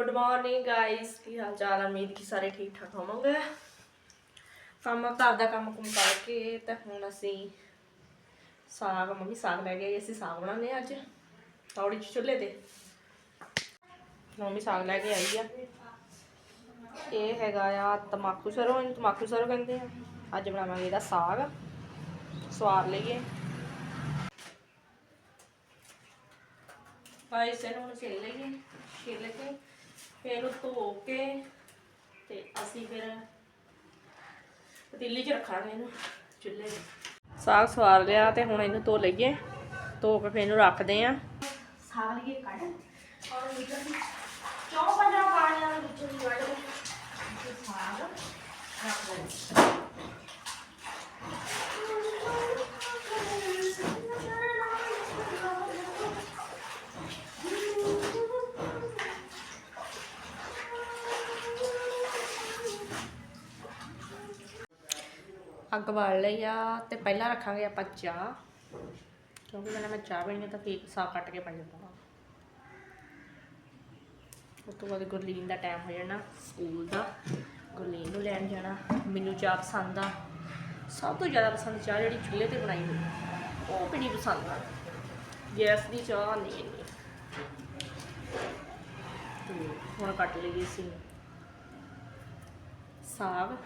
Good morning guys ਕੀ ਹਾਲ ਚਾਲ? ਉਮੀਦ ਕਿ ਸਾਰੇ ਠੀਕ ਠਾਕ ਹੋਵੋਗੇ। ਕੰਮ, ਘਰ ਦਾ ਕੰਮ ਕੁਮ ਕਰਕੇ ਤੇ ਹੁਣ ਅਸੀਂ ਸਾਗ, ਮੰਮੀ ਸਾਗ ਲੈ ਗਏ ਅਸੀਂ ਸਾਗ ਬਣਾਉਂਦੇ ਅੱਜ। ਤੌੜੀ ਚ ਚੁੱਲ੍ਹੇ ਤੇ। ਮੰਮੀ ਸਾਗ ਲੈ ਕੇ ਆਈ ਆ। ਇਹ ਹੈਗਾ ਆ ਤਮਾਕੂ ਸਰੋਂ, ਇਹਨੂੰ ਤਮਾਕੂ ਸਰੋਂ ਕਹਿੰਦੇ ਆ। ਅੱਜ ਬਣਾਵਾਂਗੇ ਇਹਦਾ ਸਾਗ। ਸਵਾਰ ਲਈਏ। ਗਾਇਸ ਇਹਨੂੰ ਹੁਣ ਛਿੱਲ ਲਈਏ। ਛਿੱਲ ਕੇ ਫਿਰ ਇਹਨੂੰ ਧੋ ਕੇ ਤੇ ਅਸੀਂ ਫਿਰ ਪਤੀਲੀ 'ਚ ਰੱਖਾਂਗੇ ਇਹਨੂੰ, ਚੁੱਲ੍ਹੇ 'ਤੇ। ਸਾਗ ਸਵਾਰ ਲਿਆ ਤੇ ਹੁਣ ਇਹਨੂੰ ਧੋ ਲਈਏ, ਧੋ ਕੇ ਫਿਰ ਇਹਨੂੰ ਰੱਖਦੇ ਆ। ਸਾਗ ਲਈਏ ਕੱਢ। ਔਰ ਨਿਕਲ ਚੌਂ ਪੰਜਾਂ ਪਾਣੀਆਂ ਦੇ ਵਿੱਚੋਂ ਦੀ ਕੱਢ ਕੇ ਸਾਗ ਰੱਖ ਦੇ ਅੱਗ ਬਾਲ ਲਈ ਆ ਤੇ ਪਹਿਲਾਂ ਰੱਖਾਂਗੇ ਆਪਾਂ ਚਾਹ। ਕਿਉਂਕਿ ਜਦੋਂ ਮੈਂ ਚਾਹ ਪੀਣੀ ਆ ਤਾਂ ਫੇਰ ਸਾਗ ਕੱਟ ਕੇ ਪੈ ਜਾਂਦਾ ਉਸ ਤੋਂ ਬਾਅਦ ਗੁਰਲੀਨ ਦਾ ਟਾਈਮ ਹੋ ਜਾਣਾ ਸਕੂਲ ਦਾ। ਗੁਰਲੀਨ ਨੂੰ ਲੈਣ ਜਾਣਾ, ਮੈਨੂੰ ਚਾਹ ਪਸੰਦ ਆ। ਸਭ ਤੋਂ ਜ਼ਿਆਦਾ ਪਸੰਦ ਚਾਹ ਜਿਹੜੀ ਚੁੱਲ੍ਹੇ ਤੇ ਬਣਾਈ ਹੋਈ ਉਹ ਪੀਣੀ ਪਸੰਦ ਆ। ਗੈਸ ਦੀ ਚਾਹ ਨਹੀਂ ਇੰਨੀ। ਤੇ ਹੁਣ ਕੱਟ ਲਈਏ ਅਸੀਂ। ਸਾਗ।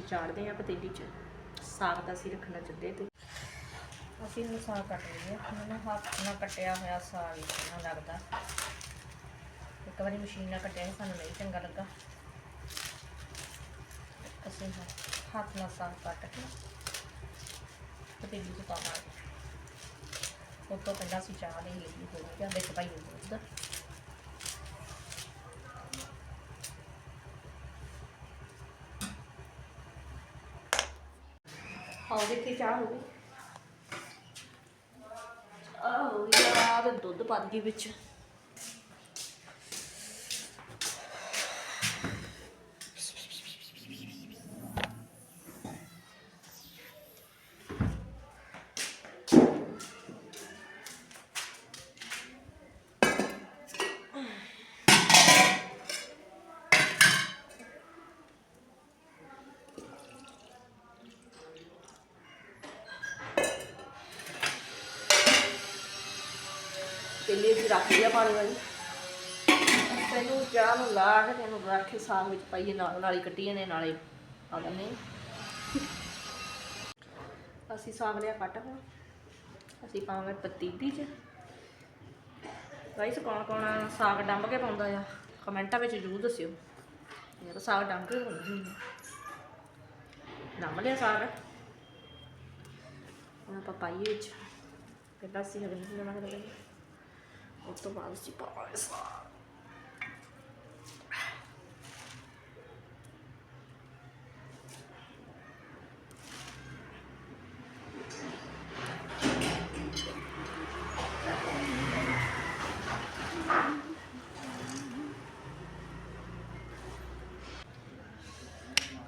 ਚਾੜਦੇ ਆ ਪਤੀਲੀ 'ਚ। ਸਾਗ ਦਾ ਅਸੀਂ ਰੱਖਣਾ ਚੁੱਲ੍ਹੇ ਤੇ। ਅਸੀਂ ਹੁਣ ਸਾਗ ਕੱਟ ਲਈਏ। ਮੈਨੂੰ ਹੱਥ ਨਾਲ ਕੱਟਿਆ ਹੋਇਆ ਸਾਗ ਹੀ ਲੱਗਦਾ। ਇੱਕ ਵਾਰੀ ਮਸ਼ੀਨ ਨਾਲ ਕੱਟਿਆ ਸੀ, ਸਾਨੂੰ ਨਹੀਂ ਚੰਗਾ ਲੱਗਾ। ਅਸੀਂ ਹੱਥ ਨਾਲ ਸਾਗ ਕੱਟ ਕੇ ਪਤੀਲੀ 'ਚ ਪਾਵਾਂਗੇ ਉਹ ਤੋਂ ਪਹਿਲਾਂ ਅਸੀਂ ਚਾਹ ਦੇ ਲਈ ਹੋ ਗਿਆ ਵਿੱਚ ਪਾਈ ਦੁੱਧ। ਆਹ ਦੇਖੀ ਚਾਹ ਹੋ ਗਈ। ਆਹ ਹੋ ਗਿਆ ਤੇ ਦੁੱਧ ਪਾ ਦਈਏ ਵਿੱਚ। ਪਹਿਲੇ ਅਸੀਂ ਰੱਖ ਲਿਆ ਪਾਣੀ ਵਾਲੀ। ਤੈਨੂੰ ਚਾਹ ਨੂੰ ਲਾ ਕੇ ਤੈਨੂੰ ਰੱਖ ਕੇ ਸਾਗ ਵਿੱਚ ਪਾਈਏ, ਨਾਲ ਨਾਲ ਹੀ ਕੱਟੀਏ ਨੇ, ਨਾਲੇ ਪਾ ਦਿੰਦੇ ਅਸੀਂ ਸਾਗ ਲਿਆ ਕੱਟ ਹੁਣ। ਅਸੀਂ ਪਾਵਾਂਗੇ ਪਤੀਲੀ 'ਚ। ਗਾਈਸ ਕੌਣ ਕੌਣ ਸਾਗ ਡੰਬ ਕੇ ਪਾਉਂਦਾ ਆ, ਕਮੈਂਟਾਂ ਵਿੱਚ ਜ਼ਰੂਰ ਦੱਸਿਓ। ਯਾਰ ਸਾਗ ਡੰਬ ਕੇ ਪਾਉਂਦਾ ਡੰਬ ਲਿਆ ਸਾਗ। ਹੁਣ ਆਪਾਂ ਪਾਈਏ ਵਿੱਚ। ਪਹਿਲਾਂ ਅਸੀਂ ਹਰੇ ਮਿਰਚ ਨਮਕ ਲਗਾਈਏ ਉਸ ਤੋਂ ਬਾਅਦ ਅਸੀਂ ਪਾਵਾਂਗੇ ਸਾਗ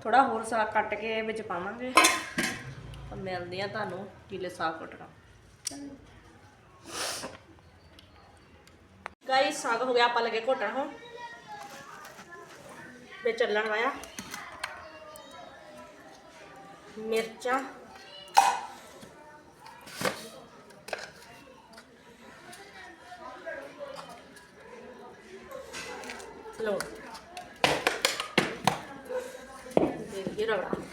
ਥੋੜਾ ਹੋਰ ਸਾਗ ਕੱਟ ਕੇ ਵਿੱਚ ਪਾਵਾਂਗੇ। ਤਾਂ ਮਿਲਦੇ ਆ ਤੁਹਾਨੂੰ ਕਿਲੇ ਸਾਗ ਕੱਟਣਾ ਗਾਈਸ ਸਾਗ ਹੋ ਗਿਆ ਆਪਾਂ ਲਗੇ ਘੋਟਣ ਹੁਣ ਵਿੱਚ ਚੱਲਣ ਵਾਇਆ ਮਿਰਚਾਂ ਲੋ ਦੇ ਦਈਏ ਰਗੜਾ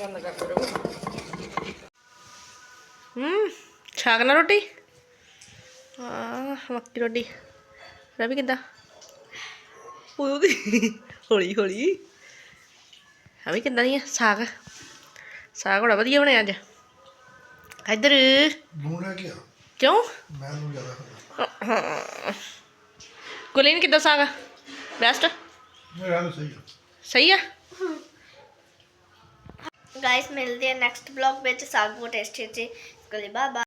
ਬੰਦ ਕਰ ਕਰੋ ਹੂੰ ਛਾਗ ਨਾ ਰੋਟੀ? ਆ ਮੱਕੀ ਰੋਟੀ। ਰਵੀ ਕਿੱਦਾਂ? ਉਹਦੀ ਹੌਲੀ ਹੌਲੀ। ਰਵੀ ਕਿੱਦਾਂ ਦੀ ਆ ਸਾਗ। ਸਾਗ ਬੜਾ ਵਧੀਆ ਬਣਿਆ ਅੱਜ। ਇੱਧਰ। ਲੂਣ ਹੈ ਕੀ ਕਿਉਂ? ਮੈਂ ਨੂੰ ਜ਼ਿਆਦਾ ਖਾਂਦਾ। ਗੁਲੀਨ ਕਿੱਦਾਂ ਸਾਗ? ਬੈਸਟ? ਮੇਰਾ ਤਾਂ ਸਹੀ ਆ। ਸਹੀ ਆ? ਗਾਇਸ ਮਿਲਦੇ ਆ ਨੈਕਸਟ ਬਲੌਗ ਵਿੱਚ। ਸਾਗ ਬਹੁਤ ਟੇਸਟੀ ਜੀ ਗਲੇ ਬਾਬਾ